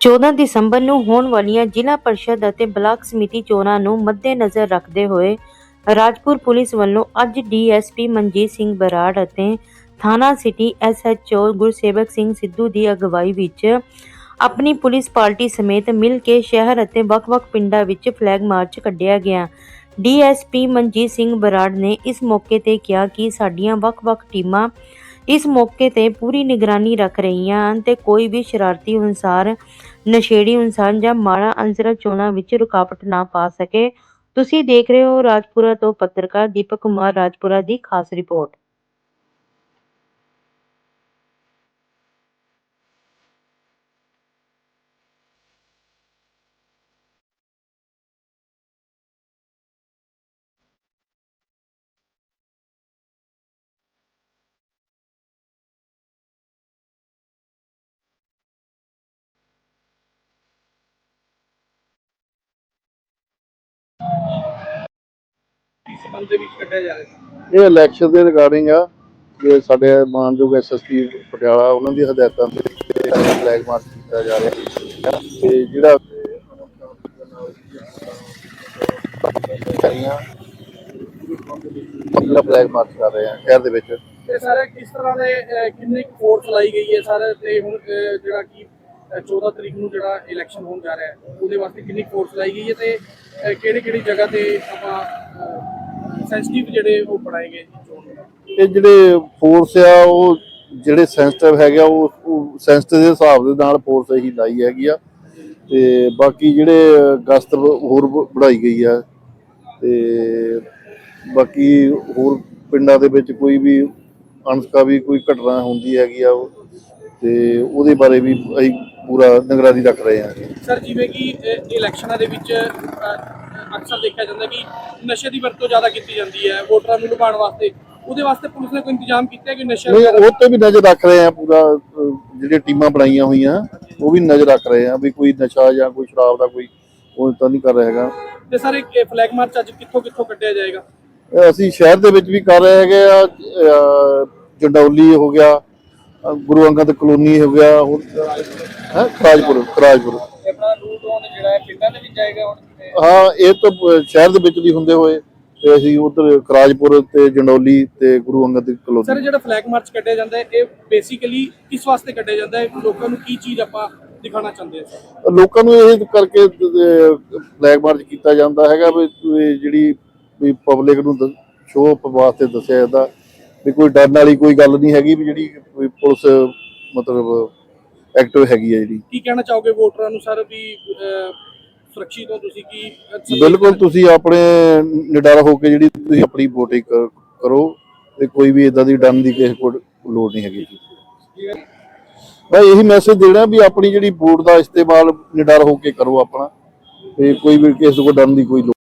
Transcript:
14 ਦਸੰਬਰ ਨੂੰ ਹੋਣ ਵਾਲੀਆਂ ਜ਼ਿਲ੍ਹਾ ਪਰਿਸ਼ਦ ਅਤੇ ਬਲਾਕ ਸਮਿਤੀ ਚੋਣਾਂ ਨੂੰ ਮੱਦੇਨਜ਼ਰ ਰੱਖਦੇ ਹੋਏ ਰਾਜਪੁਰ ਪੁਲਿਸ ਵੱਲੋਂ ਅੱਜ ਡੀਐਸਪੀ ਮਨਜੀਤ ਸਿੰਘ ਬਰਾੜ ਅਤੇ ਥਾਣਾ ਸਿਟੀ ਐਸਐਚਓ ਗੁਰਸੇਵਕ ਸਿੰਘ ਸਿੱਧੂ ਦੀ ਅਗਵਾਈ ਵਿੱਚ ਆਪਣੀ ਪੁਲਿਸ ਪਾਰਟੀ ਸਮੇਤ ਮਿਲ ਕੇ ਸ਼ਹਿਰ ਅਤੇ ਵੱਖ-ਵੱਖ ਪਿੰਡਾਂ ਵਿੱਚ ਫਲੈਗ ਮਾਰਚ ਕੱਢਿਆ ਗਿਆ। ਡੀਐਸਪੀ ਮਨਜੀਤ ਸਿੰਘ ਬਰਾੜ ਨੇ ਇਸ ਮੌਕੇ ਤੇ ਕਿਹਾ ਕਿ ਸਾਡੀਆਂ ਵੱਖ-ਵੱਖ ਟੀਮਾਂ ਇਸ ਮੌਕੇ ਤੇ ਪੂਰੀ ਨਿਗਰਾਨੀ ਰੱਖ ਰਹੀਆਂ ਹਨ ਤੇ ਕੋਈ ਵੀ ਸ਼ਰਾਰਤੀ ਅਨੁਸਾਰ, ਨਸ਼ੇੜੀ ਇਨਸਾਨ ਜਾਂ ਮਾੜਾ ਅੰਸਰ ਚੋਣਾਂ ਵਿੱਚ ਰੁਕਾਵਟ ਨਾ ਪਾ ਸਕੇ। ਤੁਸੀਂ ਦੇਖ ਰਹੇ ਹੋ ਰਾਜਪੁਰਾ ਤੋਂ ਪੱਤਰਕਾਰ ਦੀਪਕ ਕੁਮਾਰ ਰਾਜਪੁਰਾ ਦੀ ਖਾਸ ਰਿਪੋਰਟ। ਇਸ ਸੰਬੰਧ ਦੇ ਵਿੱਚ ਕੱਢਿਆ ਜਾ ਰਿਹਾ ਇਹ ਇਲੈਕਸ਼ਨ ਦੇ ਰਿਗਾਰਡਿੰਗ ਆ ਕਿ ਸਾਡੇ ਮਾਨਯੋਗ ਐਸਐਸਪੀ ਪਟਿਆਲਾ ਉਹਨਾਂ ਦੀ ਹਦਾਇਤਾਂ ਤੇ ਫਲੈਗ ਮਾਰਚ ਕੀਤਾ ਜਾ ਰਿਹਾ ਹੈ। ਤੇ ਜਿਹੜਾ ਕਰੀਆਂ ਫਲੈਗ ਮਾਰਚ ਕਰ ਰਹੇ ਆ ਸ਼ਹਿਰ ਦੇ ਵਿੱਚ। ਤੇ ਸਰ ਕਿਸ ਤਰ੍ਹਾਂ ਦੇ ਕਿੰਨੀ ਫੋਰਸ ਲਾਈ ਗਈ ਹੈ ਸਰ ਤੇ ਹੁਣ ਜਿਹੜਾ ਕਿ ਅਹ, 14 ਤਰੀਕ ਨੂੰ ਜਿਹੜਾ ਇਲੈਕਸ਼ਨ ਹੋਣ ਜਾ ਰਿਹਾ ਹੈ ਉਹਦੇ ਵਾਸਤੇ ਕਿੰਨੀ ਫੋਰਸ ਲਾਈ ਗਈ ਹੈ ਤੇ ਕਿਹੜੀ ਕਿਹੜੀ ਜਗ੍ਹਾ ਤੇ ਆਪਾਂ ਸੈਂਸਿਟਿਵ ਜਿਹੜੇ ਉਹ ਬਣਾਏ ਗਏ ਜੀ ਚੋਣ? ਇਹ ਜਿਹੜੇ ਫੋਰਸ ਆ ਉਹ ਜਿਹੜੇ ਸੈਂਸਿਟਿਵ ਹੈਗੇ ਆ ਉਹ ਸੈਂਸਿਟਿਵ ਦੇ ਹਿਸਾਬ ਦੇ ਨਾਲ ਫੋਰਸ ਇਹੀ ਲਾਈ ਹੈਗੀ ਆ। ਤੇ ਬਾਕੀ ਜਿਹੜੇ ਗਸਤ ਹੋਰ ਵਧਾਈ ਗਈ ਆ। ਤੇ ਬਾਕੀ ਹੋਰ ਪਿੰਡਾਂ ਦੇ ਵਿੱਚ ਕੋਈ ਵੀ ਅਣਸਕਾਵੀ ਕੋਈ ਘਟਨਾ ਹੁੰਦੀ ਹੈਗੀ ਆ ਤੇ ਉਹਦੇ ਬਾਰੇ ਵੀ ਅਸੀਂ ਪੂਰਾ ਨਿਗਰਾਨੀ ਰੱਖ ਰਹੇ ਹਾਂ। ਸਰ ਜਿਵੇਂ ਕਿ ਇਲੈਕਸ਼ਨਾਂ ਦੇ ਵਿੱਚ ਅਕਸਰ ਦੇਖਿਆ ਜਾਂਦਾ ਕਿ ਨਸ਼ੇ ਦੀ ਵਰਤੋਂ ਜ਼ਿਆਦਾ ਕੀਤੀ ਜਾਂਦੀ ਹੈ ਵੋਟਰਾਂ ਨੂੰ ਲੁਭਾਉਣ ਵਾਸਤੇ। ਉਹਦੇ ਵਾਸਤੇ ਪੁਲਿਸ ਨੇ ਕੋਈ ਇੰਤਜ਼ਾਮ ਕੀਤਾ ਹੈ ਕਿ ਨਸ਼ਾ ਨਹੀਂ ਉਹ ਤੇ ਵੀ ਨਜ਼ਰ ਰੱਖ ਰਹੇ ਆ ਪੂਰਾ ਅਹ, ਜਿਹੜੀਆਂ ਟੀਮਾਂ ਬਣਾਈਆਂ ਹੋਈਆਂ ਉਹ ਵੀ ਨਜ਼ਰ ਰੱਖ ਰਹੇ ਆ ਵੀ ਕੋਈ ਨਸ਼ਾ ਜਾਂ ਕੋਈ ਸ਼ਰਾਬ ਦਾ ਕੋਈ ਉਹ ਤਾਂ ਨਹੀਂ ਕਰ ਰਿਹਾ ਹੈਗਾ। ਤੇ ਸਰ ਇਹ ਫਲੈਗ ਮਾਰਚ ਅੱਜ ਕਿੱਥੋਂ ਕਿੱਥੋਂ ਕੱਢਿਆ ਜਾਏਗਾ? ਅਸੀਂ ਸ਼ਹਿਰ ਦੇ ਵਿੱਚ ਵੀ ਕਰ ਰਹੇ ਹੈਗੇ ਆ ਜੰਡੌਲੀ ਹੋ ਗਿਆ ਗੁਰੂ ਅੰਗਦ ਕਲੋਨੀ ਹੋ ਗਿਆ ਹੋਰ ਹੈ ਖਰਾਜਪੁਰ ਖਰਾਜਪੁਰ। ਆਪਣਾ ਰੂਟ ਹੁਣ ਜਿਹੜਾ ਜਾਏਗਾ ਹੁਣ ਤੇ ਹਾਂ ਇਹ ਤਾਂ ਸ਼ਹਿਰ ਦੇ ਵਿੱਚ ਦੀ ਹੁੰਦੇ ਹੋਏ ਤੇ ਅਸੀਂ ਉਧਰ ਖਰਾਜਪੁਰ ਤੇ ਜੰਡੌਲੀ ਤੇ ਗੁਰੂ ਅੰਗਦ ਸਰ ਕਲੋਨੀ। ਜਿਹੜਾ ਫਲੈਗ ਮਾਰਚ ਕੱਢਿਆ ਜਾਂਦਾ ਹੈ ਇਹ ਬੇਸਿਕਲੀ ਕਿਸ ਵਾਸਤੇ ਕੱਢਿਆ ਜਾਂਦਾ? ਹੈ ਲੋਕਾਂ ਨੂੰ ਕੀ ਚੀਜ਼ ਆਪਾਂ ਦਿਖਾਉਣਾ ਚਾਹੁੰਦੇ ਸਰ ਲੋਕਾਂ ਨੂੰ ਇਹ ਕਰਕੇ ਫਲੈਗ ਮਾਰਚ ਕੀਤਾ ਜਾਂਦਾ ਹੈਗਾ ਵੀ ਜਿਹੜੀ ਵੀ ਪਬਲਿਕ ਨੂੰ ਸ਼ੋਅ ਵਾਸਤੇ ਦੱਸਿਆ ਜਾਂਦਾ। ਵੀ ਕੋਈ ਡਰਨ ਵਾਲੀ ਕੋਈ ਗੱਲ ਨਹੀਂ ਹੈਗੀ ਵੀ ਜਿਹੜੀ ਪੁਲਿਸ ਮਤਲਬ ਐਕਟਿਵ ਹੈਗੀ ਹੈ ਜਿਹੜੀ। ਕੀ ਕਹਿਣਾ ਚਾਹੋਗੇ ਵੋਟਰਾਂ ਨੂੰ ਸਰ ਵੀ ਸੁਰੱਖਿਅਤ ਹੋ ਤੁਸੀਂ ਕੀ ਬਿਲਕੁਲ ਤੁਸੀਂ ਆਪਣੇ ਨਿਡਰ ਹੋ ਕੇ ਜਿਹੜੀ ਤੁਸੀਂ ਆਪਣੀ ਕ- ਕਰੋ ਤੇ ਕੋਈ ਵੀ ਇਦਾਂ ਦੀ ਡਰਨ ਦੀ ਕਿਸੇ ਕੋਲ ਲੋੜ ਨਹੀਂ ਹੈਗੀ। ਜੀ ਮੈਂ ਇਹੀ ਮੈਸੇਜ ਦੇਣਾ ਵੀ ਆਪਣੀ ਜਿਹੜੀ ਵੋਟ ਦਾ ਇਸਤੇਮਾਲ ਨਿਡਰ ਹੋ ਕੇ ਕਰੋ ਆਪਣਾ ਤੇ ਕੋਈ ਵੀ ਕਿਸੇ ਕੋਲ ਡਰਨ ਦੀ ਕੋਈ ਲੋੜ